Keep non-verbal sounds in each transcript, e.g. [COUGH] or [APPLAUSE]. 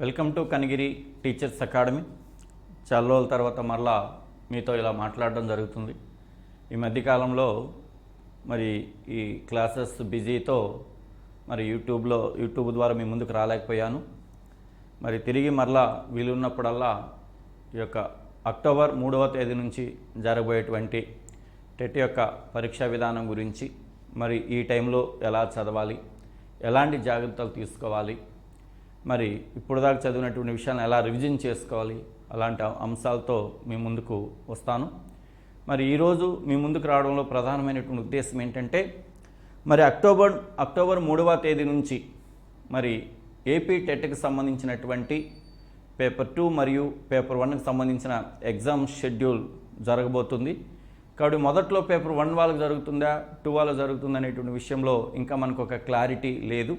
Welcome to Kanigiri teachers academy. చాలా రోజుల తర్వాత మరలా మీతో ఇలా మాట్లాడడం జరుగుతుంది. ఈ మధ్యకాలంలో మరి ఈ క్లాసెస్ బిజీతో మరి యూట్యూబ్లో యూట్యూబ్ ద్వారా మీ ముందుకు రాలేకపోయాను. మరి తిరిగి మరలా వీలున్నప్పుడల్లా ఈ యొక్క అక్టోబర్ మూడవ తేదీ నుంచి జరగబోయేటువంటి టెట్ యొక్క పరీక్షా విధానం గురించి మరి ఈ టైంలో ఎలా చదవాలి ఎలాంటి జాగ్రత్తలు తీసుకోవాలి మరి ఇప్పుడు దాకా చదివినటువంటి విషయాలను ఎలా రివిజన్ చేసుకోవాలి అలాంటి అంశాలతో మీ ముందుకు వస్తాను. మరి ఈరోజు మీ ముందుకు రావడంలో ప్రధానమైనటువంటి ఉద్దేశం ఏంటంటే మరి అక్టోబర్ అక్టోబర్ మూడవ తేదీ నుంచి మరి ఏపీ టెట్కి సంబంధించినటువంటి పేపర్ టూ మరియు పేపర్ వన్కి సంబంధించిన ఎగ్జామ్ షెడ్యూల్ జరగబోతుంది. కాబట్టి మొదట్లో పేపర్ వన్ వాళ్ళకి జరుగుతుందా టూ వాళ్ళకి జరుగుతుందా అనేటువంటి విషయంలో ఇంకా మనకు ఒక క్లారిటీ లేదు.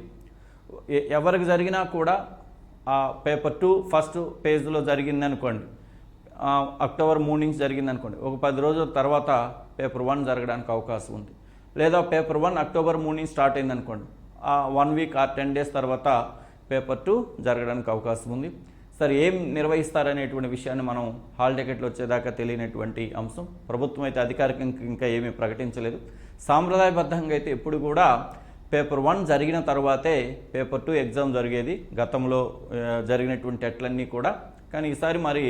ఎవరికి జరిగినా కూడా ఆ పేపర్ టూ ఫస్ట్ పేజ్లో జరిగింది అనుకోండి అక్టోబర్ మూడు నుంచి జరిగింది అనుకోండి ఒక పది రోజుల తర్వాత పేపర్ వన్ జరగడానికి అవకాశం ఉంది. లేదా పేపర్ వన్ అక్టోబర్ మూడు నుంచి స్టార్ట్ అయింది అనుకోండి ఆ వన్ వీక్ ఆ టెన్ డేస్ తర్వాత పేపర్ టూ జరగడానికి అవకాశం ఉంది. సరే ఏం నిర్వహిస్తారనేటువంటి విషయాన్ని మనం హాల్ టికెట్లు వచ్చేదాకా తెలియనటువంటి అంశం. ప్రభుత్వం అయితే అధికారికంగా ఇంకా ఏమీ ప్రకటించలేదు. సాంప్రదాయబద్ధంగా అయితే ఎప్పుడు కూడా పేపర్ వన్ జరిగిన తర్వాతే పేపర్ టూ ఎగ్జామ్ జరిగేది. గతంలో జరిగినటువంటి ఎట్లన్నీ కూడా. కానీ ఈసారి మరి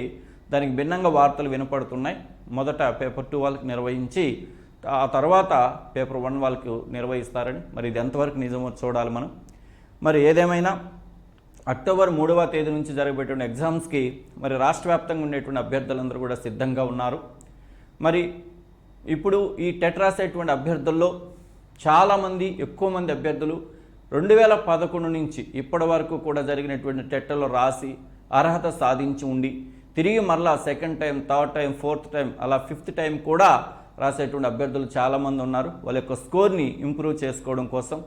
దానికి భిన్నంగా వార్తలు వినపడుతున్నాయి. మొదట పేపర్ టూ వాళ్ళకి నిర్వహించి ఆ తర్వాత పేపర్ వన్ వాళ్ళకి నిర్వహిస్తారని. మరి ఇది ఎంతవరకు నిజమో చూడాలి మనం. మరి ఏదేమైనా అక్టోబర్ మూడవ తేదీ నుంచి జరగబెట్టిన ఎగ్జామ్స్కి మరి రాష్ట్ర వ్యాప్తంగా ఉండేటువంటి అభ్యర్థులందరూ కూడా సిద్ధంగా ఉన్నారు. మరి ఇప్పుడు ఈ టెట్ రాసేటువంటి అభ్యర్థుల్లో చాలామంది ఎక్కువ మంది అభ్యర్థులు రెండు వేల పదకొండు నుంచి ఇప్పటి వరకు కూడా జరిగినటువంటి టెట్టలో రాసి అర్హత సాధించి ఉండి తిరిగి మరలా second time third time fourth time అలా ఫిఫ్త్ టైం కూడా రాసేటువంటి అభ్యర్థులు చాలామంది ఉన్నారు. వాళ్ళ యొక్క స్కోర్ని ఇంప్రూవ్ చేసుకోవడం కోసం.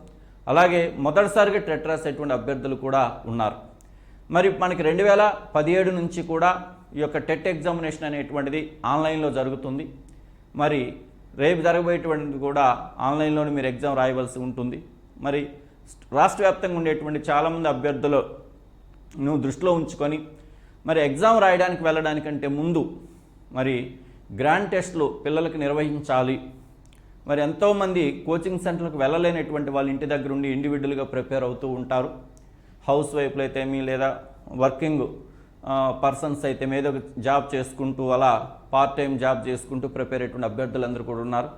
అలాగే మొదటిసారిగా టెట్ రాసేటువంటి అభ్యర్థులు కూడా ఉన్నారు. మరి మనకి రెండు వేల పదిహేడు నుంచి కూడా ఈ యొక్క టెట్ ఎగ్జామినేషన్ అనేటువంటిది ఆన్లైన్లో జరుగుతుంది. మరి రేపు జరగబోయేటువంటిది కూడా ఆన్లైన్లోనే మీరు ఎగ్జామ్ రాయవలసి ఉంటుంది. మరి రాష్ట్ర వ్యాప్తంగా ఉండేటువంటి చాలామంది అభ్యర్థులు నువ్వు దృష్టిలో ఉంచుకొని మరి ఎగ్జామ్ రాయడానికి వెళ్ళడానికంటే ముందు మరి గ్రాండ్ టెస్ట్లు పిల్లలకు నిర్వహించాలి. మరి ఎంతోమంది కోచింగ్ సెంటర్లకు వెళ్ళలేనటువంటి వాళ్ళ ఇంటి దగ్గర ఉండి ఇండివిజువల్గా ప్రిపేర్ అవుతూ ఉంటారు. హౌస్ వైఫ్లు అయితే మీ లేదా వర్కింగ్ పర్సన్స్ అయితే ఏదో ఒక జాబ్ చేసుకుంటూ అలా పార్ట్ టైం జాబ్ చేసుకుంటూ ప్రిపేర్ అయ్యేటువంటి అభ్యర్థులందరూ కూడా ఉన్నారు.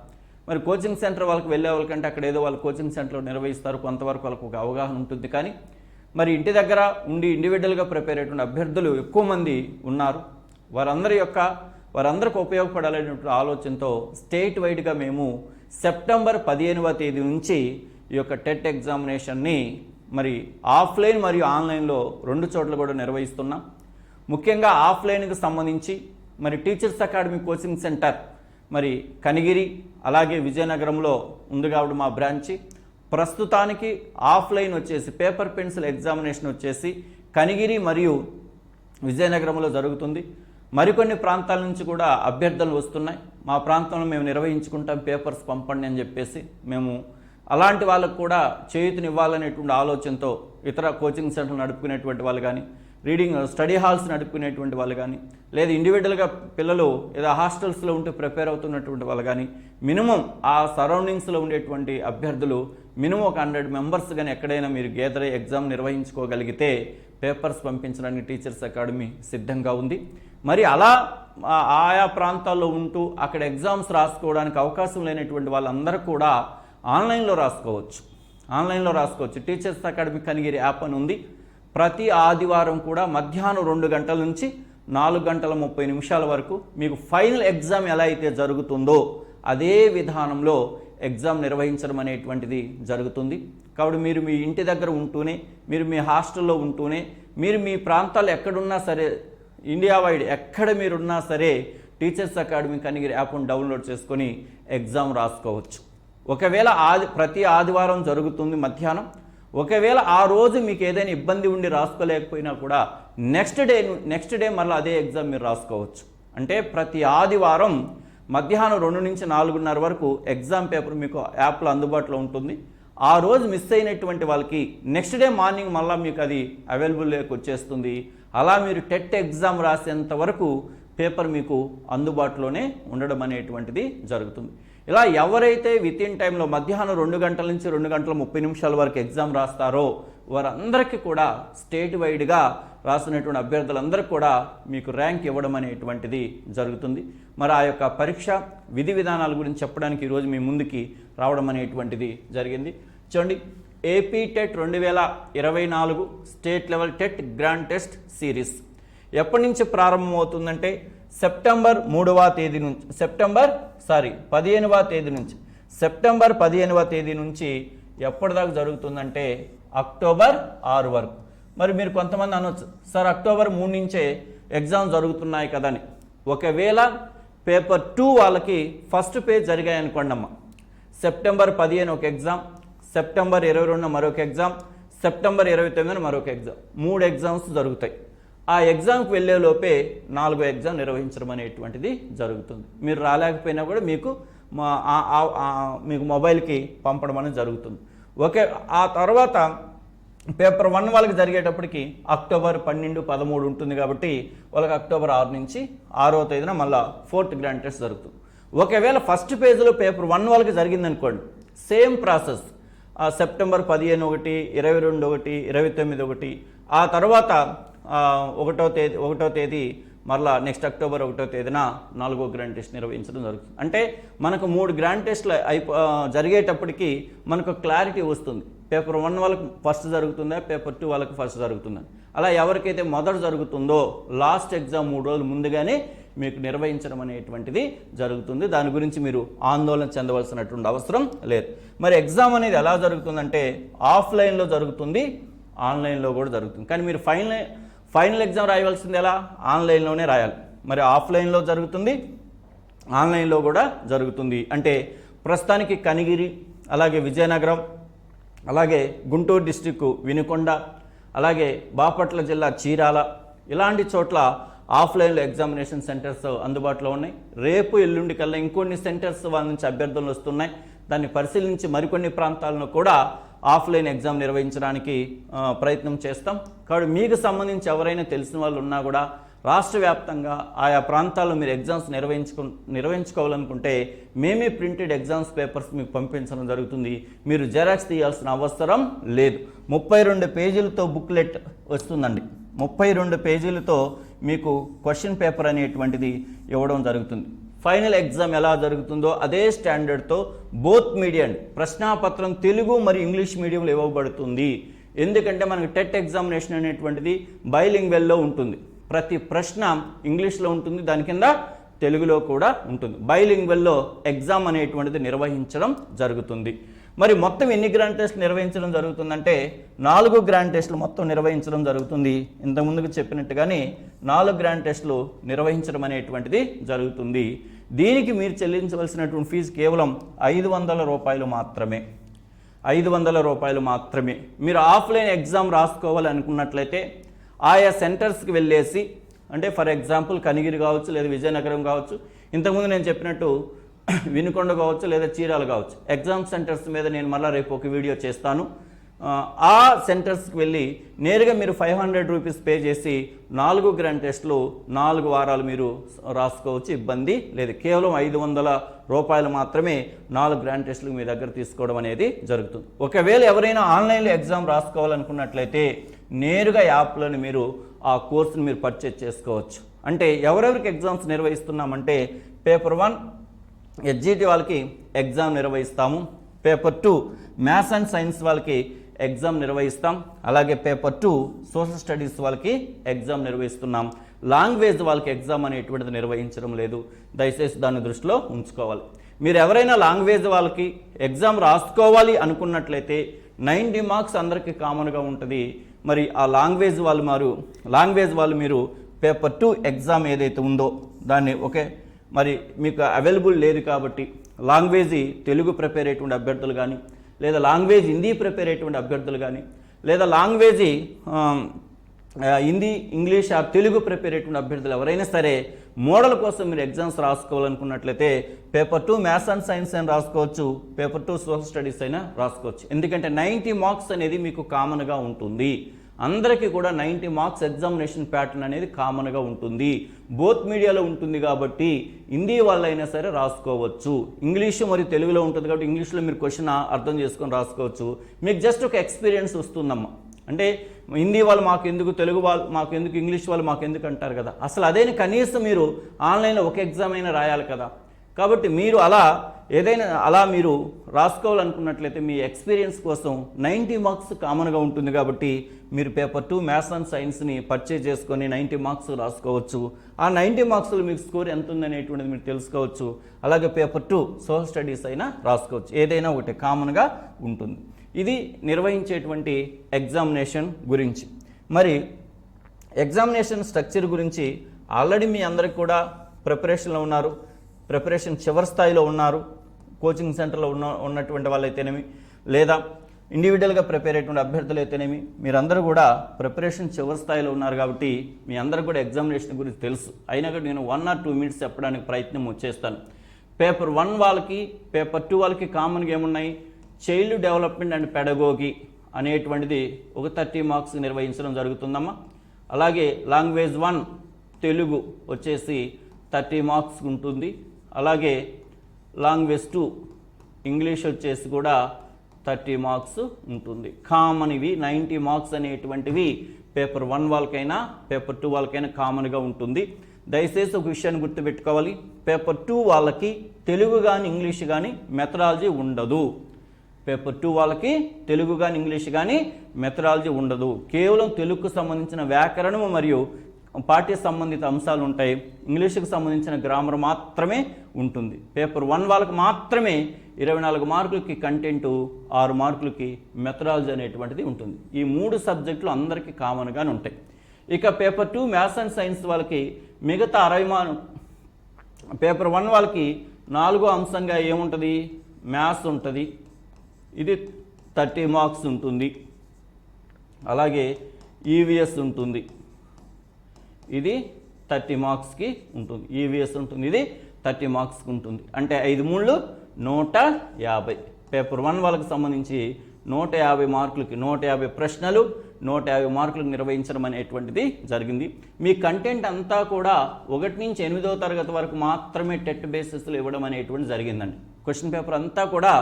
మరి కోచింగ్ సెంటర్ వాళ్ళకి వెళ్ళే వాళ్ళకంటే అక్కడ ఏదో వాళ్ళు కోచింగ్ సెంటర్లో నిర్వహిస్తారు కొంతవరకు వాళ్ళకు ఒక అవగాహన ఉంటుంది. కానీ మరి ఇంటి దగ్గర ఉండి ఇండివిజువల్గా ప్రిపేర్ అయ్యేటువంటి అభ్యర్థులు ఎక్కువ మంది ఉన్నారు. వారందరి యొక్క వారందరికి ఉపయోగపడాలనేటువంటి ఆలోచనతో స్టేట్ వైడ్గా మేము సెప్టెంబర్ పదిహేనవ తేదీ నుంచి ఈ యొక్క టెట్ ఎగ్జామినేషన్ని మరి ఆఫ్లైన్ మరియు ఆన్లైన్లో రెండు చోట్ల కూడా నిర్వహిస్తున్నాం. ముఖ్యంగా ఆఫ్లైన్కి సంబంధించి మరి టీచర్స్ అకాడమీ కోచింగ్ సెంటర్ మరి కనిగిరి అలాగే విజయనగరంలో ఉంది కాబట్టి మా బ్రాంచి. ప్రస్తుతానికి ఆఫ్లైన్ వచ్చేసి పేపర్ పెన్సిల్ ఎగ్జామినేషన్ వచ్చేసి కనిగిరి మరియు విజయనగరంలో జరుగుతుంది. మరికొన్ని ప్రాంతాల నుంచి కూడా అభ్యర్థులు వస్తున్నాయి. మా ప్రాంతంలో మేము నిర్వహించుకుంటాం పేపర్స్ పంపండి అని చెప్పేసి మేము అలాంటి వాళ్ళకు కూడా చేయూతనివ్వాలనేటువంటి ఆలోచనతో ఇతర కోచింగ్ సెంటర్లు నడుపుకునేటువంటి వాళ్ళు కానీ రీడింగ్ స్టడీ హాల్స్ నడుపుకునేటువంటి వాళ్ళు కానీ లేదా ఇండివిజువల్గా పిల్లలు ఏదో హాస్టల్స్లో ఉంటూ ప్రిపేర్ అవుతున్నటువంటి వాళ్ళు కానీ మినిమం ఆ సరౌండింగ్స్లో ఉండేటువంటి అభ్యర్థులు మినిమం ఒక హండ్రెడ్ మెంబర్స్ కానీ ఎక్కడైనా మీరు గేదర్ ఎగ్జామ్ నిర్వహించుకోగలిగితే పేపర్స్ పంపించడానికి టీచర్స్ అకాడమీ సిద్ధంగా ఉంది. మరి అలా ఆయా ప్రాంతాల్లో ఉంటూ అక్కడ ఎగ్జామ్స్ రాసుకోవడానికి అవకాశం లేనటువంటి వాళ్ళందరూ కూడా ఆన్లైన్లో రాసుకోవచ్చు. ఆన్లైన్లో రాసుకోవచ్చు. టీచర్స్ అకాడమీ కనిగిరి యాప్ అని ఉంది. ప్రతి ఆదివారం కూడా మధ్యాహ్నం రెండు గంటల నుంచి నాలుగు గంటల ముప్పై నిమిషాల వరకు మీకు ఫైనల్ ఎగ్జామ్ ఎలా అయితే జరుగుతుందో అదే విధానంలో ఎగ్జామ్ నిర్వహించడం అనేటువంటిది జరుగుతుంది. కాబట్టి మీరు మీ ఇంటి దగ్గర ఉంటూనే మీరు మీ హాస్టల్లో ఉంటూనే మీరు మీ ప్రాంతాల్లో ఎక్కడున్నా సరే ఇండియా వైడ్ ఎక్కడ మీరున్నా సరే టీచర్స్ అకాడమీ కనిగిరి యాప్ను డౌన్లోడ్ చేసుకొని ఎగ్జామ్ రాసుకోవచ్చు. ఒకవేళ ఆది ప్రతి ఆదివారం జరుగుతుంది మధ్యాహ్నం ఒకవేళ ఆ రోజు మీకు ఏదైనా ఇబ్బంది ఉండి రాసుకోలేకపోయినా కూడా నెక్స్ట్ డే నెక్స్ట్ డే మళ్ళీ అదే ఎగ్జామ్ మీరు రాసుకోవచ్చు. అంటే ప్రతి ఆదివారం మధ్యాహ్నం రెండు నుంచి నాలుగున్నర వరకు ఎగ్జామ్ పేపర్ మీకు యాప్లో అందుబాటులో ఉంటుంది. ఆ రోజు మిస్ అయినటువంటి వాళ్ళకి నెక్స్ట్ డే మార్నింగ్ మళ్ళీ మీకు అది అవైలబుల్లోకి వచ్చేస్తుంది. అలా మీరు టెట్ ఎగ్జామ్ రాసేంత వరకు పేపర్ మీకు అందుబాటులోనే ఉండడం అనేటువంటిది జరుగుతుంది. ఇలా ఎవరైతే విత్ ఇన్ టైంలో మధ్యాహ్నం రెండు గంటల నుంచి రెండు గంటల ముప్పై నిమిషాల వరకు ఎగ్జామ్ రాస్తారో వారందరికీ కూడా స్టేట్ వైడ్గా రాసినటువంటి అభ్యర్థులందరికీ కూడా మీకు ర్యాంక్ ఇవ్వడం అనేటువంటిది జరుగుతుంది. మరి ఆ యొక్క పరీక్ష విధి విధానాల గురించి చెప్పడానికి ఈరోజు మీ ముందుకి రావడం అనేటువంటిది జరిగింది. చూడండి ఏపీ టెట్ రెండు వేల ఇరవై నాలుగు state level TET grand test series ఎప్పటి నుంచి ప్రారంభమవుతుందంటే సెప్టెంబర్ మూడవ తేదీ నుంచి సెప్టెంబర్ సారీ పదిహేనవ తేదీ నుంచి సెప్టెంబర్ పదిహేనవ తేదీ నుంచి ఎప్పటిదాకా జరుగుతుందంటే అక్టోబర్ ఆరు వరకు. మరి మీరు కొంతమంది అనొచ్చు సార్ అక్టోబర్ మూడు నుంచే ఎగ్జామ్ జరుగుతున్నాయి కదని. ఒకవేళ పేపర్ టూ వాళ్ళకి ఫస్ట్ పేజ్ జరిగాయి అమ్మ సెప్టెంబర్ పదిహేను ఒక ఎగ్జామ్ సెప్టెంబర్ ఇరవై రెండున మరొక ఎగ్జామ్ సెప్టెంబర్ ఇరవై తొమ్మిదిన మరొక ఎగ్జామ్ మూడు ఎగ్జామ్స్ జరుగుతాయి. ఆ ఎగ్జామ్కి వెళ్ళేలోపే నాలుగో ఎగ్జామ్ నిర్వహించడం అనేటువంటిది జరుగుతుంది. మీరు రాలేకపోయినా కూడా మీకు మా మీకు మొబైల్కి పంపడం అనేది జరుగుతుంది. ఓకే ఆ తర్వాత పేపర్ వన్ వాళ్ళకి జరిగేటప్పటికి అక్టోబర్ పన్నెండు పదమూడు ఉంటుంది కాబట్టి వాళ్ళకి అక్టోబర్ ఆరు నుంచి ఆరో తేదీన మళ్ళీ ఫోర్త్ గ్రాండ్ టెస్ట్ జరుగుతుంది. ఒకవేళ ఫస్ట్ పేజ్లో పేపర్ వన్ వాళ్ళకి జరిగిందనుకోండి సేమ్ ప్రాసెస్ సెప్టెంబర్ పదిహేను ఒకటి ఇరవై రెండు ఒకటి ఇరవై తొమ్మిది ఒకటి ఆ తర్వాత ఒకటో తేదీ ఒకటో తేదీ మరలా నెక్స్ట్ అక్టోబర్ ఒకటో తేదీన నాలుగో గ్రాండ్ టెస్ట్ నిర్వహించడం జరుగుతుంది. అంటే మనకు మూడు గ్రాండ్ టెస్ట్లు అయిపో జరిగేటప్పటికి మనకు క్లారిటీ వస్తుంది. పేపర్ వన్ వాళ్ళకి ఫస్ట్ జరుగుతుందా పేపర్ టూ వాళ్ళకి ఫస్ట్ జరుగుతుందా? అలా ఎవరికైతే మొదట జరుగుతుందో లాస్ట్ ఎగ్జామ్ మూడు రోజులు ముందుగానే మీకు నిర్వహించడం అనేటువంటిది జరుగుతుంది. దాని గురించి మీరు ఆందోళన చెందవలసినటువంటి అవసరం లేదు. మరి ఎగ్జామ్ అనేది ఎలా జరుగుతుందంటే ఆఫ్లైన్లో జరుగుతుంది ఆన్లైన్లో కూడా జరుగుతుంది. కానీ మీరు ఫైనల్ ఫైనల్ ఎగ్జామ్ రాయవలసింది ఎలా? ఆన్లైన్లోనే రాయాలి. మరి ఆఫ్లైన్లో జరుగుతుంది ఆన్లైన్లో కూడా జరుగుతుంది. అంటే ప్రస్తుతానికి కనిగిరి అలాగే విజయనగరం అలాగే గుంటూరు డిస్టిక్ వినుకొండ అలాగే బాపట్ల జిల్లా చీరాల ఇలాంటి చోట్ల ఆఫ్లైన్లో ఎగ్జామినేషన్ సెంటర్స్ అందుబాటులో ఉన్నాయి. రేపు ఎల్లుండి కల్లా ఇంకొన్ని సెంటర్స్ వాళ్ళ నుంచి అభ్యర్థులు వస్తున్నాయి. దాన్ని పరిశీలించి మరికొన్ని ప్రాంతాలను కూడా ఆఫ్లైన్ ఎగ్జామ్ నిర్వహించడానికి ప్రయత్నం చేస్తాం. కాబట్టి మీకు సంబంధించి ఎవరైనా తెలిసిన వాళ్ళు ఉన్నా కూడా రాష్ట్ర వ్యాప్తంగా ఆయా ప్రాంతాల్లో మీరు ఎగ్జామ్స్ నిర్వహించుకు నిర్వహించుకోవాలనుకుంటే మేమే ప్రింటెడ్ ఎగ్జామ్స్ పేపర్స్ మీకు పంపించడం జరుగుతుంది. మీరు జెరాక్స్ తీయాల్సిన అవసరం లేదు. ముప్పై రెండు పేజీలతో బుక్లెట్ వస్తుందండి. ముప్పై రెండు పేజీలతో మీకు క్వశ్చన్ పేపర్ అనేటువంటిది ఇవ్వడం జరుగుతుంది. ఫైనల్ ఎగ్జామ్ ఎలా జరుగుతుందో అదే స్టాండర్డ్తో బోత్ మీడియం ప్రశ్నాపత్రం తెలుగు మరియు ఇంగ్లీష్ మీడియంలో ఇవ్వబడుతుంది. ఎందుకంటే మనకు టెట్ ఎగ్జామినేషన్ అనేటువంటిది బైలింగ్వెల్లో ఉంటుంది. ప్రతి ప్రశ్న ఇంగ్లీష్లో ఉంటుంది దాని కింద తెలుగులో కూడా ఉంటుంది. బైలింగ్వెల్లో ఎగ్జామ్ అనేటువంటిది నిర్వహించడం జరుగుతుంది. మరి మొత్తం ఎన్ని గ్రాండ్ టెస్ట్లు నిర్వహించడం జరుగుతుందంటే నాలుగు గ్రాండ్ టెస్టులు మొత్తం నిర్వహించడం జరుగుతుంది. ఇంతకుముందుకు చెప్పినట్టుగానే నాలుగు గ్రాండ్ టెస్టులు నిర్వహించడం అనేటువంటిది జరుగుతుంది. దీనికి మీరు చెల్లించవలసినటువంటి ఫీజు కేవలం ఐదు వందల రూపాయలు మాత్రమే. ఐదు వందల రూపాయలు మాత్రమే. మీరు ఆఫ్లైన్ ఎగ్జామ్ రాసుకోవాలి అనుకున్నట్లయితే ఆయా సెంటర్స్కి వెళ్ళేసి అంటే ఫర్ ఎగ్జాంపుల్ కనిగిరి కావచ్చు లేదా విజయనగరం కావచ్చు ఇంతకుముందు నేను చెప్పినట్టు [COUGHS] వినుకొండ కావచ్చు లేదా చీరాలు కావచ్చు. ఎగ్జామ్ సెంటర్స్ మీద నేను మళ్ళీ రేపు ఒక వీడియో చేస్తాను. ఆ, సెంటర్స్కి వెళ్ళి నేరుగా మీరు ఫైవ్ హండ్రెడ్ రూపీస్ పే చేసి నాలుగు గ్రాండ్ టెస్ట్లు నాలుగు వారాలు మీరు రాసుకోవచ్చు. ఇబ్బంది లేదు. కేవలం ఐదు వందల రూపాయలు మాత్రమే నాలుగు గ్రాండ్ టెస్టులు మీ దగ్గర తీసుకోవడం అనేది జరుగుతుంది. ఒకవేళ ఎవరైనా ఆన్లైన్లో ఎగ్జామ్ రాసుకోవాలనుకున్నట్లయితే నేరుగా యాప్లోని మీరు ఆ కోర్సును మీరు పర్చేజ్ చేసుకోవచ్చు. అంటే ఎవరెవరికి ఎగ్జామ్స్ నిర్వహిస్తున్నామంటే పేపర్ వన్ ఎడ్జిటి వాళ్ళకి ఎగ్జామ్ నిర్వహిస్తాము. Paper two maths and science వాళ్ళకి ఎగ్జామ్ నిర్వహిస్తాం. అలాగే పేపర్ టూ సోషల్ స్టడీస్ వాళ్ళకి ఎగ్జామ్ నిర్వహిస్తున్నాం. లాంగ్వేజ్ వాళ్ళకి ఎగ్జామ్ అనేటువంటిది నిర్వహించడం లేదు. దయచేసి దాన్ని దృష్టిలో ఉంచుకోవాలి. మీరు ఎవరైనా లాంగ్వేజ్ వాళ్ళకి ఎగ్జామ్ రాసుకోవాలి అనుకున్నట్లయితే నైంటీ మార్క్స్ అందరికీ కామన్గా ఉంటుంది. మరి ఆ లాంగ్వేజ్ వాళ్ళు మారు లాంగ్వేజ్ వాళ్ళు మీరు పేపర్ టూ ఎగ్జామ్ ఏదైతే ఉందో దాన్ని ఓకే మరి మీకు అవైలబుల్ లేదు కాబట్టి లాంగ్వేజ్ తెలుగు ప్రిపేర్ అయ్యేటువంటి అభ్యర్థులు కానీ లేదా లాంగ్వేజ్ హిందీ ప్రిపేర్ అయ్యేటువంటి అభ్యర్థులు కానీ లేదా లాంగ్వేజ్ హిందీ ఇంగ్లీష్ ఆ తెలుగు ప్రిపేర్ అయ్యేటువంటి అభ్యర్థులు ఎవరైనా సరే మోడల్ కోసం మీరు exams రాసుకోవాలనుకున్నట్లయితే paper two maths and science అయినా రాసుకోవచ్చు పేపర్ టూ సోషల్ స్టడీస్ అయినా రాసుకోవచ్చు. ఎందుకంటే నైంటీ మార్క్స్ అనేది మీకు కామన్గా ఉంటుంది. అందరికీ కూడా నైంటీ మార్క్స్ ఎగ్జామినేషన్ ప్యాటర్న్ అనేది కామన్గా ఉంటుంది. బోత్ మీడియాలో ఉంటుంది కాబట్టి హిందీ వాళ్ళైనా సరే రాసుకోవచ్చు. ఇంగ్లీషు మరియు తెలుగులో ఉంటుంది కాబట్టి ఇంగ్లీష్లో మీరు క్వశ్చన్ అర్థం చేసుకొని రాసుకోవచ్చు. మీకు జస్ట్ ఒక ఎక్స్పీరియన్స్ వస్తుందమ్మా. అంటే హిందీ వాళ్ళు మాకు ఎందుకు తెలుగు వాళ్ళు మాకు ఎందుకు ఇంగ్లీష్ వాళ్ళు మాకు ఎందుకు అంటారు కదా. అసలు అదేని కనీసం మీరు ఆన్లైన్లో ఒక ఎగ్జామ్ అయినా రాయాలి కదా. కాబట్టి మీరు అలా ఏదైనా అలా మీరు రాసుకోవాలనుకున్నట్లయితే మీ ఎక్స్పీరియన్స్ కోసం నైంటీ మార్క్స్ కామన్గా ఉంటుంది కాబట్టి మీరు పేపర్ టూ మ్యాథ్స్ అండ్ సైన్స్ని పర్చేజ్ చేసుకొని నైంటీ మార్క్స్ రాసుకోవచ్చు. ఆ నైంటీ మార్క్స్లో మీకు స్కోర్ ఎంత ఉందనేటువంటిది మీరు తెలుసుకోవచ్చు. అలాగే పేపర్ టూ సోషల్ స్టడీస్ అయినా రాసుకోవచ్చు. ఏదైనా ఒకటి కామన్గా ఉంటుంది. ఇది నిర్వహించేటువంటి ఎగ్జామినేషన్ గురించి. మరి ఎగ్జామినేషన్ స్ట్రక్చర్ గురించి ఆల్రెడీ మీ అందరికి కూడా ప్రిపరేషన్లో ఉన్నారు. ప్రిపరేషన్ చివరి స్థాయిలో ఉన్నారు. కోచింగ్ సెంటర్లో ఉన్న ఉన్నటువంటి వాళ్ళైతేనేమి లేదా ఇండివిజువల్గా ప్రిపేర్ అయ్యేటువంటి అభ్యర్థులు అయితేనేమి మీరందరూ కూడా ప్రిపరేషన్ చివరి స్థాయిలో ఉన్నారు కాబట్టి మీ అందరూ కూడా ఎగ్జామినేషన్ గురించి తెలుసు. అయినా కూడా నేను వన్ ఆర్ టూ మినిట్స్ చెప్పడానికి ప్రయత్నం చేస్తాను. పేపర్ వన్ వాళ్ళకి పేపర్ టూ వాళ్ళకి కామన్గా ఏమున్నాయి? చైల్డ్ డెవలప్మెంట్ అండ్ పెడగోగి అనేటువంటిది ఒక థర్టీ మార్క్స్ నిర్వహించడం జరుగుతుందమ్మా. అలాగే లాంగ్వేజ్ వన్ తెలుగు వచ్చేసి థర్టీ మార్క్స్ ఉంటుంది. అలాగే లాంగ్వేజ్ టూ ఇంగ్లీష్ వచ్చేసి కూడా థర్టీ మార్క్స్ ఉంటుంది. కామన్ ఇవి నైంటీ మార్క్స్ అనేటువంటివి పేపర్ వన్ వాళ్ళకైనా పేపర్ టూ వాళ్ళకైనా కామన్గా ఉంటుంది. దయచేసి ఒక విషయాన్ని గుర్తుపెట్టుకోవాలి. పేపర్ టూ వాళ్ళకి తెలుగు కానీ ఇంగ్లీష్ కానీ మెథడాలజీ ఉండదు. పేపర్ టూ వాళ్ళకి తెలుగు కానీ ఇంగ్లీష్ కానీ మెథడాలజీ ఉండదు. కేవలం తెలుగుకు సంబంధించిన వ్యాకరణము మరియు పాఠ్య సంబంధిత అంశాలు ఉంటాయి. ఇంగ్లీషుకు సంబంధించిన గ్రామర్ మాత్రమే ఉంటుంది. పేపర్ వన్ వాళ్ళకి మాత్రమే ఇరవై నాలుగు మార్కులకి కంటెంటు ఆరు మార్కులకి మెథడాలజీ అనేటువంటిది ఉంటుంది. ఈ మూడు సబ్జెక్టులు అందరికీ కామన్గానే ఉంటాయి. ఇక paper two maths and science వాళ్ళకి మిగతా అరవై మా పేపర్ వన్ వాళ్ళకి నాలుగో అంశంగా ఏముంటుంది? మ్యాథ్స్ ఉంటుంది. ఇది థర్టీ మార్క్స్ ఉంటుంది. అలాగే ఈవీఎస్ ఉంటుంది. ఇది థర్టీ మార్క్స్కి ఉంటుంది. ఈవీఎస్ ఉంటుంది. ఇది థర్టీ మార్క్స్కి ఉంటుంది. అంటే ఐదు మూళ్ళు నూట యాభై. పేపర్ వన్ వాళ్ళకి సంబంధించి నూట యాభై మార్కులకి నూట యాభై ప్రశ్నలు నూట యాభై మార్కులకు నిర్వహించడం అనేటువంటిది జరిగింది. మీ కంటెంట్ అంతా కూడా ఒకటి నుంచి ఎనిమిదవ తరగతి వరకు మాత్రమే టెట్ బేసిస్లో ఇవ్వడం అనేటువంటి జరిగిందండి. క్వశ్చన్ పేపర్ అంతా కూడా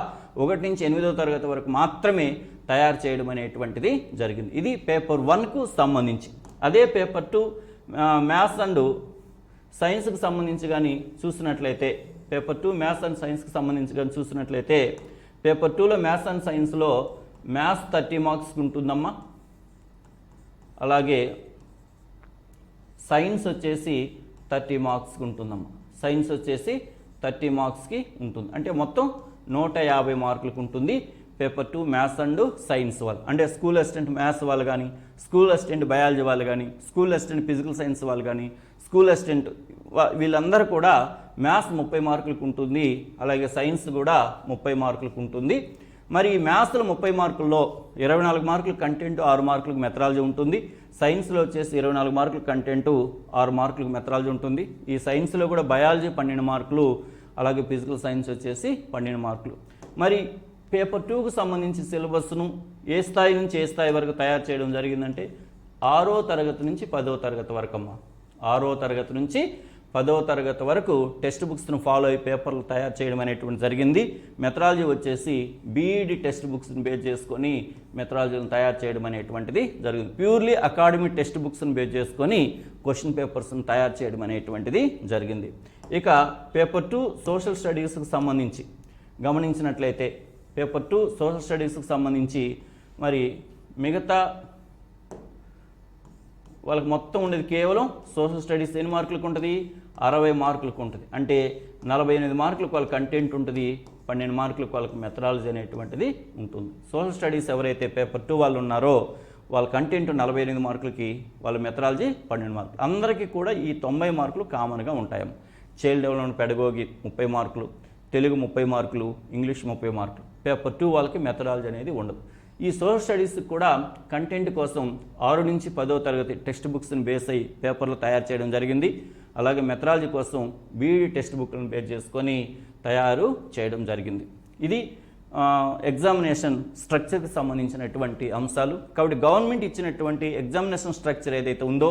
ఒకటి నుంచి ఎనిమిదవ తరగతి వరకు మాత్రమే తయారు చేయడం అనేటువంటిది జరిగింది. ఇది పేపర్ వన్కు సంబంధించి. అదే పేపర్ టూ మ్యాథ్స్ అండ్ సైన్స్కి సంబంధించి కానీ చూసినట్లయితే పేపర్ టూ మ్యాథ్స్ అండ్ సైన్స్కి సంబంధించి కానీ చూసినట్లయితే పేపర్ టూలో మ్యాథ్స్ అండ్ సైన్స్లో మ్యాథ్స్ థర్టీ మార్క్స్ ఉంటుందమ్మా. అలాగే సైన్స్ వచ్చేసి థర్టీ మార్క్స్కి ఉంటుందమ్మా. సైన్స్ వచ్చేసి థర్టీ మార్క్స్కి ఉంటుంది. అంటే మొత్తం నూట యాభై మార్కులకు ఉంటుంది. Paper two maths and science వాళ్ళు. అంటే స్కూల్ అసిస్టెంట్ మ్యాథ్స్ వాళ్ళు కానీ స్కూల్ అసిస్టెంట్ బయాలజీ వాళ్ళు కానీ స్కూల్ అసిస్టెంట్ ఫిజికల్ సైన్స్ వాళ్ళు కానీ స్కూల్ అసిస్టెంట్ వీళ్ళందరూ కూడా మ్యాథ్స్ ముప్పై మార్కులకు ఉంటుంది అలాగే సైన్స్ కూడా ముప్పై మార్కులకు ఉంటుంది. మరి ఈ మ్యాథ్స్లో ముప్పై మార్కుల్లో ఇరవై నాలుగు మార్కులు కంటెంట్ ఆరు మార్కులకు మెథరాలజీ ఉంటుంది. సైన్స్లో వచ్చేసి ఇరవై నాలుగు మార్కులు కంటెంట్ ఆరు మార్కులకు మెథరాలజీ ఉంటుంది. ఈ సైన్స్లో కూడా బయాలజీ పన్నెండు మార్కులు అలాగే ఫిజికల్ సైన్స్ వచ్చేసి పన్నెండు మార్కులు. మరి పేపర్ టూకు సంబంధించి సిలబస్ను ఏ స్థాయి నుంచి ఏ స్థాయి వరకు తయారు చేయడం జరిగిందంటే ఆరో తరగతి నుంచి పదో తరగతి వరకు అమ్మ ఆరో తరగతి నుంచి పదో తరగతి వరకు టెక్స్ట్ బుక్స్ను ఫాలో అయ్యి పేపర్లు తయారు చేయడం అనేటువంటి జరిగింది. మెథడాలజీ వచ్చేసి బీఈడి టెక్స్ట్ బుక్స్ని బేస్ చేసుకొని మెథడాలజీని తయారు చేయడం అనేటువంటిది జరిగింది. ప్యూర్లీ అకాడమిక్ టెక్స్ట్ బుక్స్ని బేస్ చేసుకొని క్వశ్చన్ పేపర్స్ని తయారు చేయడం అనేటువంటిది జరిగింది. ఇక పేపర్ టూ సోషల్ స్టడీస్కి సంబంధించి గమనించినట్లయితే పేపర్ టూ సోషల్ స్టడీస్కి సంబంధించి మరి మిగతా వాళ్ళకి మొత్తం ఉండేది కేవలం సోషల్ స్టడీస్ ఎన్ని మార్కులకు ఉంటుంది? అరవై మార్కులకు ఉంటుంది. అంటే నలభై ఎనిమిది మార్కులకు వాళ్ళ కంటెంట్ ఉంటుంది పన్నెండు మార్కులకు వాళ్ళకి మెథడాలజీ అనేటువంటిది ఉంటుంది. సోషల్ స్టడీస్ ఎవరైతే పేపర్ టూ వాళ్ళు ఉన్నారో వాళ్ళ కంటెంట్ నలభై ఎనిమిది మార్కులకి వాళ్ళ మెథడాలజీ పన్నెండు మార్కులు. అందరికీ కూడా ఈ తొంభై మార్కులు కామన్గా ఉంటాయి. చైల్డ్ డెవలప్మెంట్ పెడగోగి ముప్పై మార్కులు తెలుగు ముప్పై మార్కులు ఇంగ్లీష్ ముప్పై మార్కులు. పేపర్ టూ వాళ్ళకి మెథడాలజీ అనేది ఉండదు. ఈ సోషల్ స్టడీస్ కూడా కంటెంట్ కోసం ఆరు నుంచి పదో తరగతి టెక్స్ట్ బుక్స్ని బేస్ అయ్యి పేపర్లు తయారు చేయడం జరిగింది. అలాగే మెథడాలజీ కోసం బీఈడి టెక్స్ట్ బుక్లను బేస్ చేసుకొని తయారు చేయడం జరిగింది. ఇది ఎగ్జామినేషన్ స్ట్రక్చర్కి సంబంధించినటువంటి అంశాలు. కాబట్టి గవర్నమెంట్ ఇచ్చినటువంటి ఎగ్జామినేషన్ స్ట్రక్చర్ ఏదైతే ఉందో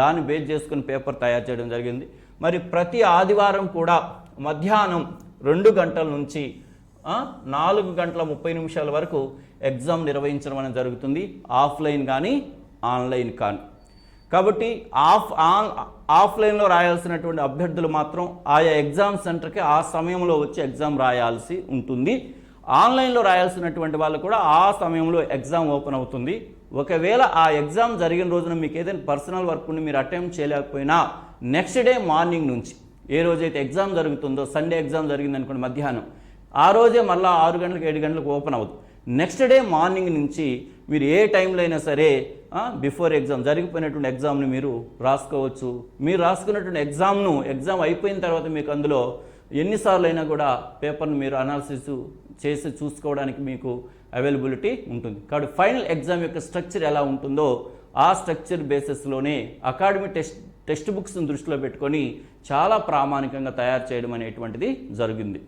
దాన్ని బేస్ చేసుకుని పేపర్ తయారు చేయడం జరిగింది. మరి ప్రతి ఆదివారం కూడా మధ్యాహ్నం రెండు గంటల నుంచి నాలుగు గంటల ముప్పై నిమిషాల వరకు ఎగ్జామ్ నిర్వహించడం అనేది జరుగుతుంది. ఆఫ్లైన్ కానీ ఆన్లైన్ కానీ. కాబట్టి ఆఫ్ ఆన్ ఆఫ్లైన్లో రాయాల్సినటువంటి అభ్యర్థులు మాత్రం ఆయా ఎగ్జామ్ సెంటర్కి ఆ సమయంలో వచ్చి ఎగ్జామ్ రాయాల్సి ఉంటుంది. ఆన్లైన్లో రాయాల్సినటువంటి వాళ్ళు కూడా ఆ సమయంలో ఎగ్జామ్ ఓపెన్ అవుతుంది. ఒకవేళ ఆ ఎగ్జామ్ జరిగిన రోజున మీకు ఏదైనా పర్సనల్ వర్క్ ఉండి మీరు అటెంప్ట్ చేయలేకపోయినా నెక్స్ట్ డే మార్నింగ్ నుంచి ఏ రోజైతే ఎగ్జామ్ జరుగుతుందో సండే ఎగ్జామ్ జరిగిందనుకోండి మధ్యాహ్నం ఆ రోజే మళ్ళీ ఆరు గంటలకు ఏడు గంటలకు ఓపెన్ అవుతుంది నెక్స్ట్ డే మార్నింగ్ నుంచి మీరు ఏ టైంలో అయినా సరే బిఫోర్ ఎగ్జామ్ జరిగిపోయినటువంటి ఎగ్జామ్ని మీరు రాసుకోవచ్చు. మీరు రాసుకున్నటువంటి ఎగ్జామ్ను ఎగ్జామ్ అయిపోయిన తర్వాత మీకు అందులో ఎన్నిసార్లు అయినా కూడా పేపర్ను మీరు అనాలిసిస్ చేసి చూసుకోవడానికి మీకు అవైలబిలిటీ ఉంటుంది. కాబట్టి ఫైనల్ ఎగ్జామ్ యొక్క స్ట్రక్చర్ ఎలా ఉంటుందో ఆ స్ట్రక్చర్ బేసిస్లోనే అకాడమిక్ టెస్ట్ టెక్స్ట్ బుక్స్ని దృష్టిలో పెట్టుకొని చాలా ప్రామాణికంగా తయారు చేయడం అనేటువంటిది జరిగింది.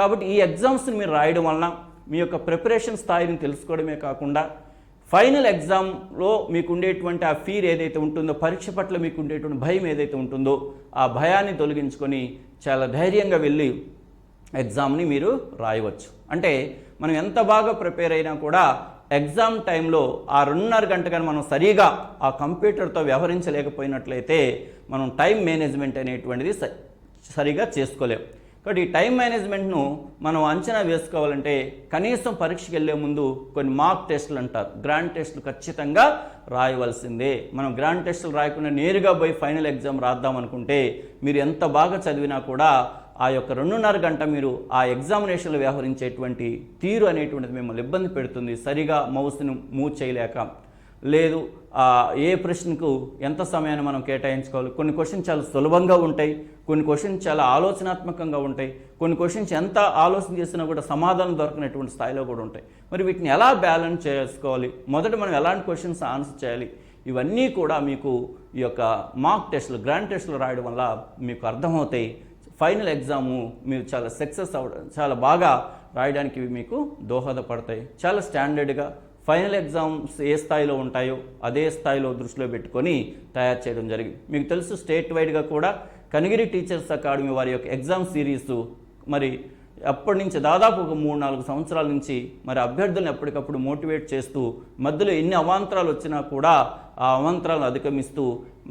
కాబట్టి ఈ ఎగ్జామ్స్ని మీరు రాయడం వలన మీ యొక్క ప్రిపరేషన్ స్థాయిని తెలుసుకోవడమే కాకుండా ఫైనల్ ఎగ్జామ్లో మీకు ఉండేటువంటి ఆ ఫీర్ ఏదైతే ఉంటుందో పరీక్ష పట్ల మీకు ఉండేటువంటి భయం ఏదైతే ఉంటుందో ఆ భయాన్ని తొలగించుకొని చాలా ధైర్యంగా వెళ్ళి ఎగ్జామ్ని మీరు రాయవచ్చు. అంటే మనం ఎంత బాగా ప్రిపేర్ అయినా కూడా ఎగ్జామ్ టైంలో ఆ రెండున్నర గంట కానీ మనం సరిగా ఆ కంప్యూటర్తో వ్యవహరించలేకపోయినట్లయితే మనం టైం మేనేజ్మెంట్ అనేటువంటిది స- సరిగా చేసుకోలేం. కాబట్టి ఈ టైం మేనేజ్మెంట్ను మనం అంచనా వేసుకోవాలంటే కనీసం పరీక్షకి వెళ్ళే ముందు కొన్ని మార్క్ టెస్టులు అంటారు. గ్రాండ్ టెస్టులు ఖచ్చితంగా రాయవలసిందే. మనం గ్రాండ్ టెస్టులు రాయకుండా నేరుగా పోయి ఫైనల్ ఎగ్జామ్ రాద్దాం అనుకుంటే మీరు ఎంత బాగా చదివినా కూడా ఆ యొక్క రెండున్నర గంట మీరు ఆ ఎగ్జామినేషన్లు వ్యవహరించేటువంటి తీరు అనేటువంటిది మిమ్మల్ని ఇబ్బంది పెడుతుంది. సరిగా మౌస్ను మూవ్ చేయలేక లేదు ఏ ప్రశ్నకు ఎంత సమయాన్ని మనం కేటాయించుకోవాలి? కొన్ని క్వశ్చన్ చాలా సులభంగా ఉంటాయి. కొన్ని క్వశ్చన్స్ చాలా ఆలోచనాత్మకంగా ఉంటాయి. కొన్ని క్వశ్చన్స్ ఎంత ఆలోచన చేసినా కూడా సమాధానం దొరకనటువంటి స్థాయిలో కూడా ఉంటాయి. మరి వీటిని ఎలా బ్యాలెన్స్ చేసుకోవాలి? మొదట మనం ఎలాంటి క్వశ్చన్స్ ఆన్సర్ చేయాలి? ఇవన్నీ కూడా మీకు ఈ యొక్క మార్క్ టెస్టులు గ్రాండ్ టెస్టులు రాయడం వల్ల మీకు అర్థమవుతాయి. ఫైనల్ ఎగ్జాము మీరు చాలా సక్సెస్ అవ్వడం చాలా బాగా రాయడానికి మీకు దోహదపడతాయి. చాలా స్టాండర్డ్గా ఫైనల్ ఎగ్జామ్స్ ఏ స్థాయిలో ఉంటాయో అదే స్థాయిలో దృష్టిలో పెట్టుకొని తయారు చేయడం జరిగింది. మీకు తెలుసు స్టేట్ వైడ్గా కూడా కనిగిరి టీచర్స్ అకాడమీ వారి యొక్క ఎగ్జామ్ సిరీస్ మరి అప్పటి నుంచి దాదాపు ఒక మూడు నాలుగు సంవత్సరాల నుంచి మరి అభ్యర్థులను ఎప్పటికప్పుడు మోటివేట్ చేస్తూ మధ్యలో ఎన్ని అవాంతరాలు వచ్చినా కూడా ఆ అవాంతరాలను అధిగమిస్తూ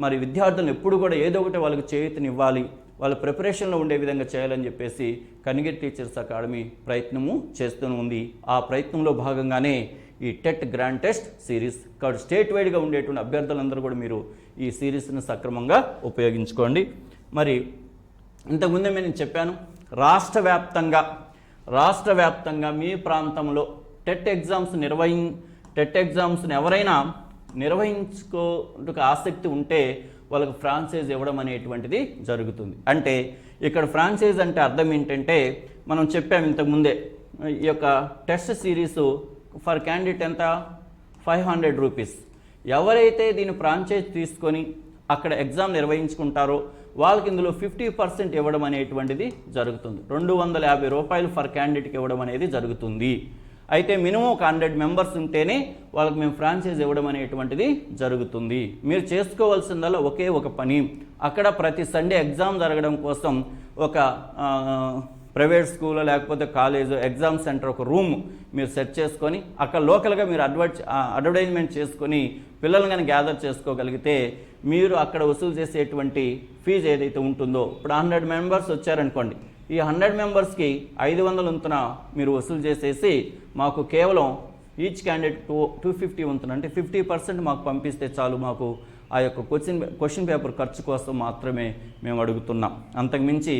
మరి విద్యార్థులను ఎప్పుడు కూడా ఏదో ఒకటి వాళ్ళకి చేయూతనివ్వాలి వాళ్ళ ప్రిపరేషన్లో ఉండే విధంగా చేయాలని చెప్పేసి కనిగిరి టీచర్స్ అకాడమీ ప్రయత్నము చేస్తూనే ఉంది. ఆ ప్రయత్నంలో భాగంగానే ఈ టెట్ గ్రాండ్ టెస్ట్ సిరీస్ కాబట్టి స్టేట్ వైడ్గా ఉండేటువంటి అభ్యర్థులందరూ కూడా మీరు ఈ సిరీస్ని సక్రమంగా ఉపయోగించుకోండి. మరి ఇంతకుముందే నేను చెప్పాను రాష్ట్ర వ్యాప్తంగా రాష్ట్ర వ్యాప్తంగా మీ ప్రాంతంలో టెట్ ఎగ్జామ్స్ నిర్వహి టెట్ ఎగ్జామ్స్ని ఎవరైనా నిర్వహించుకోవడానికి ఆసక్తి ఉంటే వాళ్ళకి ఫ్రాంచైజ్ ఇవ్వడం అనేటువంటిది జరుగుతుంది. అంటే ఇక్కడ ఫ్రాంచైజ్ అంటే అర్థం ఏంటంటే మనం చెప్పాము ఇంతకుముందే ఈ యొక్క టెస్ట్ సిరీస్ ఫర్ క్యాండిడేట్ ఎంత? Five hundred rupees. ఎవరైతే దీని ఫ్రాంచైజ్ తీసుకొని అక్కడ ఎగ్జామ్ నిర్వహించుకుంటారో వాళ్ళకి ఇందులో ఫిఫ్టీ పర్సెంట్ ఇవ్వడం అనేటువంటిది జరుగుతుంది. రెండు వందల యాభై రూపాయలు ఫర్ క్యాండిడేట్కి ఇవ్వడం అనేది జరుగుతుంది. అయితే మినిమం ఒక హండ్రెడ్ మెంబర్స్ ఉంటేనే వాళ్ళకి మేము ఫ్రాంచైజ్ ఇవ్వడం అనేటువంటిది జరుగుతుంది. మీరు చేసుకోవాల్సిందల్లా ఒకే ఒక పని. అక్కడ ప్రతి సండే ఎగ్జామ్ జరగడం కోసం ఒక ప్రైవేట్ స్కూల్ లేకపోతే కాలేజ్ ఎగ్జామ్ సెంటర్ ఒక రూమ్ మీరు సెట్ చేసుకొని అక్కడ లోకల్గా మీరు అడ్వర్ట్ అడ్వర్టైజ్మెంట్ చేసుకొని పిల్లల్ని కానీ గ్యాదర్ చేసుకోగలిగితే మీరు అక్కడ వసూలు చేసేటువంటి ఫీజు ఏదైతే ఉంటుందో ఇప్పుడు హండ్రెడ్ మెంబర్స్ వచ్చారనుకోండి ఈ హండ్రెడ్ మెంబర్స్కి ఐదు వందల వంతున మీరు వసూలు చేసేసి మాకు కేవలం each candidate two two fifty వంతున అంటే ఫిఫ్టీ పర్సెంట్ మాకు పంపిస్తే చాలు మాకు ఆ యొక్క క్వశ్చన్ క్వశ్చన్ పేపర్ ఖర్చు కోసం మాత్రమే మేము అడుగుతున్నాం. అంతకుమించి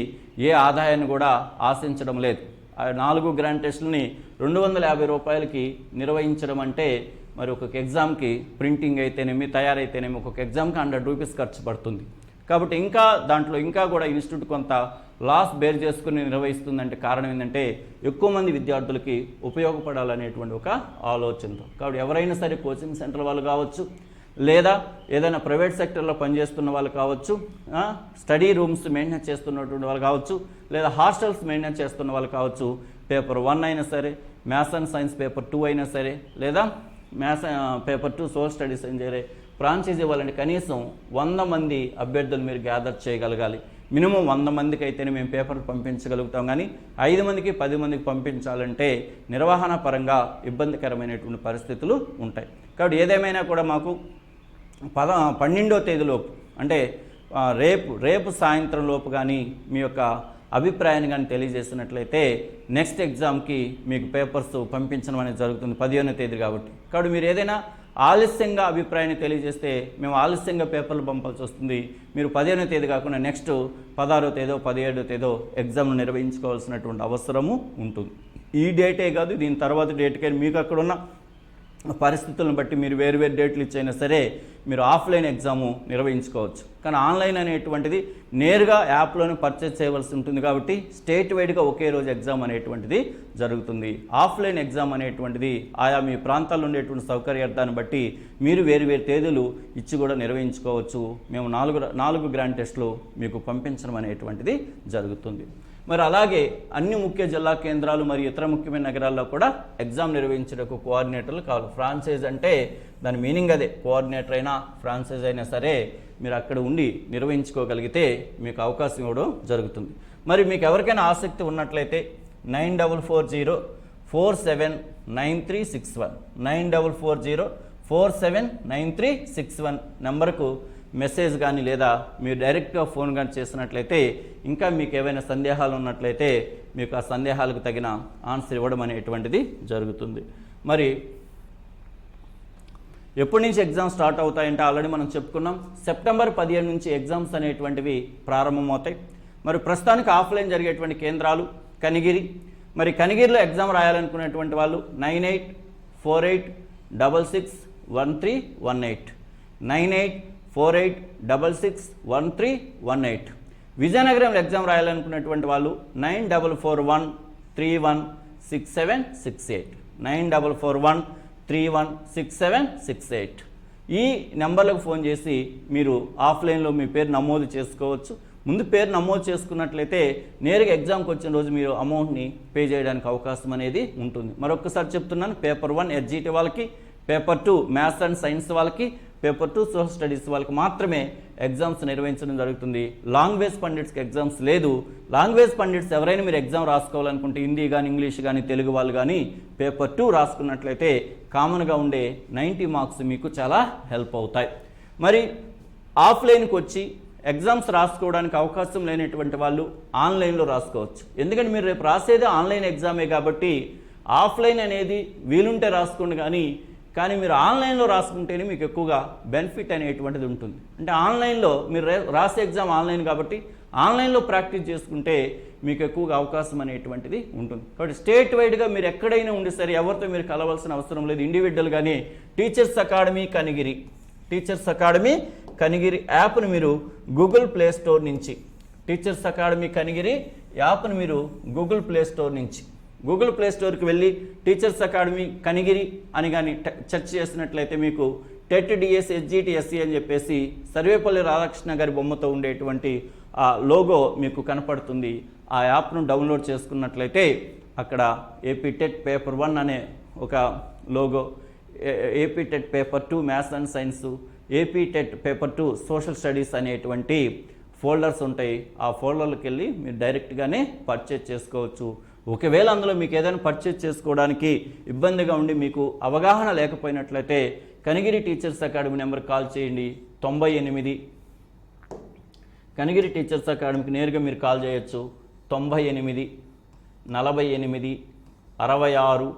ఏ ఆదాయాన్ని కూడా ఆశించడం లేదు. ఆ నాలుగు గ్రాండ్ టెస్టులని రెండు వందల యాభై రూపాయలకి నిర్వహించడం అంటే మరి ఒక్కొక్క ఎగ్జామ్కి ప్రింటింగ్ అయితేనేమి తయారైతేనేమి ఒక్కొక్క ఎగ్జామ్కి హండ్రెడ్ రూపీస్ ఖర్చు పడుతుంది. కాబట్టి ఇంకా దాంట్లో ఇంకా కూడా ఇన్స్టిట్యూట్ కొంత లాస్ బేర్ చేసుకుని నిర్వహిస్తుందంటే కారణం ఏంటంటే ఎక్కువ మంది విద్యార్థులకి ఉపయోగపడాలనేటువంటి ఒక ఆలోచనతో. కాబట్టి ఎవరైనా సరే కోచింగ్ సెంటర్ వాళ్ళు కావచ్చు లేదా ఏదైనా ప్రైవేట్ సెక్టర్లో పనిచేస్తున్న వాళ్ళు కావచ్చు స్టడీ రూమ్స్ మెయింటైన్ చేస్తున్నటువంటి వాళ్ళు కావచ్చు లేదా హాస్టల్స్ మెయింటైన్ చేస్తున్న వాళ్ళు కావచ్చు పేపర్ వన్ అయినా సరే maths and science paper two అయినా సరే లేదా maths paper two social studies అయినా సరే ఫ్రాంచైజ్ ఇవ్వాలంటే కనీసం వంద మంది అభ్యర్థులు మీరు గ్యాదర్ చేయగలగాలి. మినిమం వంద మందికి అయితేనే మేము పేపర్ పంపించగలుగుతాం. కానీ ఐదు మందికి పది మందికి పంపించాలంటే నిర్వహణ పరంగా ఇబ్బందికరమైనటువంటి పరిస్థితులు ఉంటాయి. కాబట్టి ఏదేమైనా కూడా మాకు పద పన్నెండో తేదీలోపు అంటే రేపు రేపు సాయంత్రం లోపు కానీ మీ యొక్క అభిప్రాయాన్ని కానీ తెలియజేసినట్లయితే నెక్స్ట్ ఎగ్జామ్కి మీకు పేపర్స్ పంపించడం అనేది జరుగుతుంది పదిహేనో తేదీ కాబట్టి. కాబట్టి మీరు ఏదైనా ఆలస్యంగా అభిప్రాయాన్ని తెలియజేస్తే మేము ఆలస్యంగా పేపర్లు పంపాల్సి వస్తుంది. మీరు పదిహేనో తేదీ కాకుండా నెక్స్ట్ పదహారో తేదో పదిహేడో తేదో ఎగ్జామ్ నిర్వహించుకోవాల్సినటువంటి అవసరము ఉంటుంది. ఈ డేటే కాదు దీని తర్వాత డేట్కే మీకు అక్కడ ఉన్న పరిస్థితులను బట్టి మీరు వేరు వేరు డేట్లు ఇచ్చైనా సరే మీరు ఆఫ్లైన్ ఎగ్జాము నిర్వహించుకోవచ్చు. కానీ ఆన్లైన్ అనేటువంటిది నేరుగా యాప్లోనే పర్చేజ్ చేయవలసి ఉంటుంది కాబట్టి స్టేట్ వైడ్గా ఒకే రోజు ఎగ్జామ్ అనేటువంటిది జరుగుతుంది. ఆఫ్లైన్ ఎగ్జామ్ అనేటువంటిది ఆయా మీ ప్రాంతాల్లో ఉండేటువంటి సౌకర్యార్థాన్ని బట్టి మీరు వేరు వేరు తేదీలు ఇచ్చి కూడా నిర్వహించుకోవచ్చు. మేము నాలుగు నాలుగు గ్రాండ్ టెస్ట్లు మీకు పంపించడం అనేటువంటిది జరుగుతుంది. మరి అలాగే అన్ని ముఖ్య జిల్లా కేంద్రాలు మరియు ఇతర ముఖ్యమైన నగరాల్లో కూడా ఎగ్జామ్ నిర్వహించడానికి కోఆర్డినేటర్లు కావాలి. ఫ్రాంచైజ్ అంటే దాని మీనింగ్ అదే. కోఆర్డినేటర్ అయినా ఫ్రాంచైజ్ అయినా సరే మీరు అక్కడ ఉండి నిర్వహించుకోగలిగితే మీకు అవకాశం ఇవ్వడం జరుగుతుంది. మరి మీకు ఎవరికైనా ఆసక్తి ఉన్నట్లయితే nine double four zero four seven nine three six one. Nine double four zero four seven nine three six one నెంబర్కు మెసేజ్ కానీ లేదా మీరు డైరెక్ట్గా ఫోన్ కానీ చేసినట్లయితే ఇంకా మీకు ఏవైనా సందేహాలు ఉన్నట్లయితే మీకు ఆ సందేహాలకు తగిన ఆన్సర్ ఇవ్వడం అనేటువంటిది జరుగుతుంది. మరి ఎప్పటి నుంచి ఎగ్జామ్స్ స్టార్ట్ అవుతాయంటే ఆల్రెడీ మనం చెప్పుకున్నాం సెప్టెంబర్ పదిహేను నుంచి ఎగ్జామ్స్ అనేటువంటివి ప్రారంభమవుతాయి. మరి ప్రస్తుతానికి ఆఫ్లైన్ జరిగేటువంటి కేంద్రాలు కనిగిరి. మరి కనిగిరిలో ఎగ్జామ్ రాయాలనుకునేటువంటి వాళ్ళు nine eight four eight double six one three one eight. Nine eight four eight double six one three one eight. విజయనగరంలో ఎగ్జామ్ రాయాలనుకునేటువంటి వాళ్ళు nine double four one three one six seven six eight. Nine double four one three one six seven six eight. ఈ నెంబర్లకు phone చేసి మీరు ఆఫ్లైన్లో మీ పేరు నమోదు చేసుకోవచ్చు. ముందు పేరు నమోదు చేసుకున్నట్లయితే నేరుగా ఎగ్జామ్కి వచ్చిన రోజు మీరు అమౌంట్ని పే చేయడానికి అవకాశం అనేది ఉంటుంది. మరొకసారి చెప్తున్నాను పేపర్ వన్ ఎడ్జిటి వాళ్ళకి paper two maths and science వాళ్ళకి పేపర్ టూ సోషల్ స్టడీస్ వాళ్ళకి మాత్రమే ఎగ్జామ్స్ నిర్వహించడం జరుగుతుంది. లాంగ్వేజ్ పండిట్స్కి ఎగ్జామ్స్ లేదు. లాంగ్వేజ్ పండిట్స్ ఎవరైనా మీరు ఎగ్జామ్ రాసుకోవాలనుకుంటే హిందీ కానీ ఇంగ్లీష్ కానీ తెలుగు వాళ్ళు కానీ పేపర్ టూ రాసుకున్నట్లయితే కామన్గా ఉండే నైంటీ మార్క్స్ మీకు చాలా హెల్ప్ అవుతాయి. మరి ఆఫ్లైన్కి వచ్చి ఎగ్జామ్స్ రాసుకోవడానికి అవకాశం లేనటువంటి వాళ్ళు ఆన్లైన్లో రాసుకోవచ్చు. ఎందుకంటే మీరు రేపు రాసేది ఆన్లైన్ ఎగ్జామే కాబట్టి ఆఫ్లైన్ అనేది వీలుంటే రాసుకోండి కానీ కానీ మీరు ఆన్లైన్లో రాసుకుంటేనే మీకు ఎక్కువగా బెనిఫిట్ అనేటువంటిది ఉంటుంది. అంటే ఆన్లైన్లో మీరు రాసే ఎగ్జామ్ ఆన్లైన్ కాబట్టి ఆన్లైన్లో ప్రాక్టీస్ చేసుకుంటే మీకు ఎక్కువగా అవకాశం అనేటువంటిది ఉంటుంది. కాబట్టి స్టేట్ వైడ్గా మీరు ఎక్కడైనా ఉండి సరే ఎవరితో మీరు కలవాల్సిన అవసరం లేదు. ఇండివిజువల్గానే teachers academy Kanigiri. Teachers academy Kanigiri యాప్ను మీరు గూగుల్ ప్లే స్టోర్ నుంచి. టీచర్స్ అకాడమీ కనిగిరి యాప్ను మీరు గూగుల్ ప్లే స్టోర్ నుంచి. గూగుల్ ప్లే స్టోర్కి వెళ్ళి టీచర్స్ అకాడమీ కనిగిరి అని కానీ సెర్చ్ చేసినట్లయితే మీకు టెట్ డిఎస్ ఎస్జిటిఎస్సి అని చెప్పేసి సర్వేపల్లి రాధాకృష్ణ గారి బొమ్మతో ఉండేటువంటి ఆ లోగో మీకు కనపడుతుంది. ఆ యాప్ను డౌన్లోడ్ చేసుకున్నట్లయితే అక్కడ ఏపీ టెట్ పేపర్ వన్ అనే ఒక logo AP TET paper two maths and science AP TET paper two social studies అనేటువంటి ఫోల్డర్స్ ఉంటాయి. ఆ ఫోల్డర్లకు వెళ్ళి మీరు డైరెక్ట్గానే పర్చేజ్ చేసుకోవచ్చు. ఒకవేళ అందులో మీకు ఏదైనా పర్చేజ్ చేసుకోవడానికి ఇబ్బందిగా ఉండి మీకు అవగాహన లేకపోయినట్లయితే Kanigiri teachers academy number call చేయండి. తొంభై ఎనిమిది. కనిగిరి టీచర్స్ అకాడమీకి నేరుగా మీరు కాల్ చేయొచ్చు. తొంభై ఎనిమిది నలభై ఎనిమిది అరవై ఆరు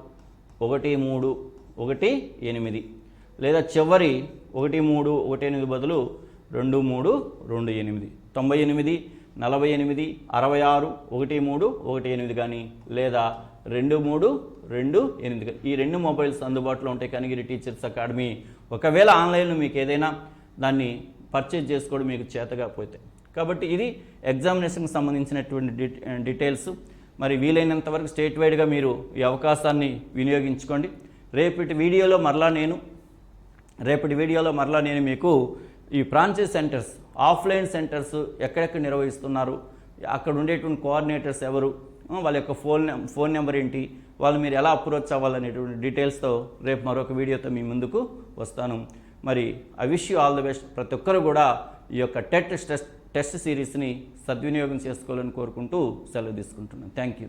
ఒకటి మూడు ఒకటి ఎనిమిది. లేదా చివరి ఒకటి మూడు ఒకటి ఎనిమిది బదులు రెండు మూడు రెండు ఎనిమిది. తొంభై ఎనిమిది నలభై ఎనిమిది అరవై ఆరు ఒకటి మూడు ఒకటి ఎనిమిది కానీ లేదా రెండు మూడు రెండు ఎనిమిది కానీ. ఈ రెండు మొబైల్స్ అందుబాటులో ఉంటాయి కనిగిరి టీచర్స్ అకాడమీ. ఒకవేళ ఆన్లైన్లో మీకు ఏదైనా దాన్ని పర్చేజ్ చేసుకోవడం మీకు చేతగా పోతే. కాబట్టి ఇది ఎగ్జామినేషన్కి సంబంధించినటువంటి డీటెయిల్స్. మరి వీలైనంత వరకు స్టేట్ వైడ్గా మీరు ఈ అవకాశాన్ని వినియోగించుకోండి. రేపటి వీడియోలో మరలా నేను రేపటి వీడియోలో మరలా నేను మీకు ఈ ఫ్రాంచైజ్ సెంటర్స్ ఆఫ్లైన్ సెంటర్స్ ఎక్కడెక్కడ నిర్వహిస్తున్నారు అక్కడ ఉండేటువంటి కోఆర్డినేటర్స్ ఎవరు వాళ్ళ యొక్క ఫోన్ ఫోన్ నెంబర్ ఏంటి వాళ్ళు మీరు ఎలా అప్రోచ్ అవ్వాలనేటువంటి డీటెయిల్స్తో రేపు మరొక వీడియోతో మీ ముందుకు వస్తాను. మరి I wish you all the best. ప్రతి ఒక్కరు కూడా ఈ యొక్క టెట్ టెస్ట్ టెస్ట్ సిరీస్ని సద్వినియోగం చేసుకోవాలని కోరుకుంటూ సెలవు తీసుకుంటున్నాను. Thank you.